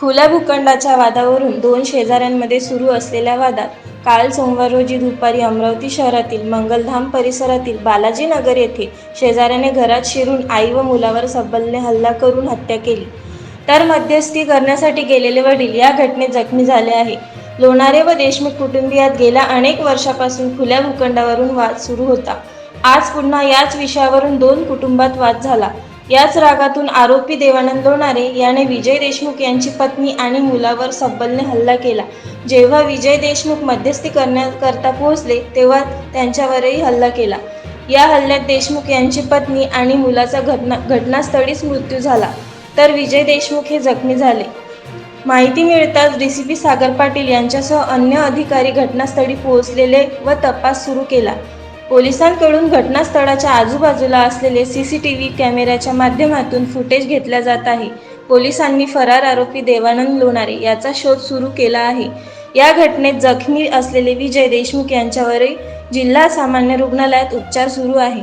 खुल्या भूखंडाच्या वादावरून दोन शेजाऱ्यांमध्ये सुरू असलेल्या वादात काल सोमवार रोजी दुपारी अमरावती शहरातील मंगलधाम परिसरातील बालाजी नगर येथे शेजाऱ्याने घरात शिरून आई व मुलावर सबलने हल्ला करून हत्या केली. तर मध्यस्थी करण्यासाठी गेलेले वडील या घटनेत जखमी झाले आहे. लोणारे व देशमुख कुटुंबियात गेल्या अनेक वर्षापासून खुल्या भूखंडावरून वाद सुरू होता. आज पुन्हा याच विषयावरून दोन कुटुंबात वाद झाला. याच रागातून आरोपी देवानंद लोणारे याने विजय देशमुख यांची पत्नी आणि मुलावर सब्बलने हल्ला केला. जेव्हा विजय देशमुख मध्यस्थी करण्याकरता पोहोचले तेव्हा त्यांच्यावरही हल्ला केला. या हल्ल्यात देशमुख यांची पत्नी आणि मुलाचा घटना घटनास्थळीच मृत्यू झाला. तर विजय देशमुख हे जखमी झाले. माहिती मिळताच D C P Sagar Patil यांच्यासह अन्य अधिकारी घटनास्थळी पोहोचलेले व तपास सुरू केला. पोलिसांकडून घटनास्थळाच्या आजूबाजूला असलेले सी सी टी व्ही कॅमेऱ्याच्या माध्यमातून फुटेज घेतल्या जात आहे. पोलिसांनी फरार आरोपी देवानंद लोणारे याचा शोध सुरू केला आहे. या घटनेत जखमी असलेले विजय देशमुख यांच्यावरही जिल्हा सामान्य रुग्णालयात उपचार सुरू आहे.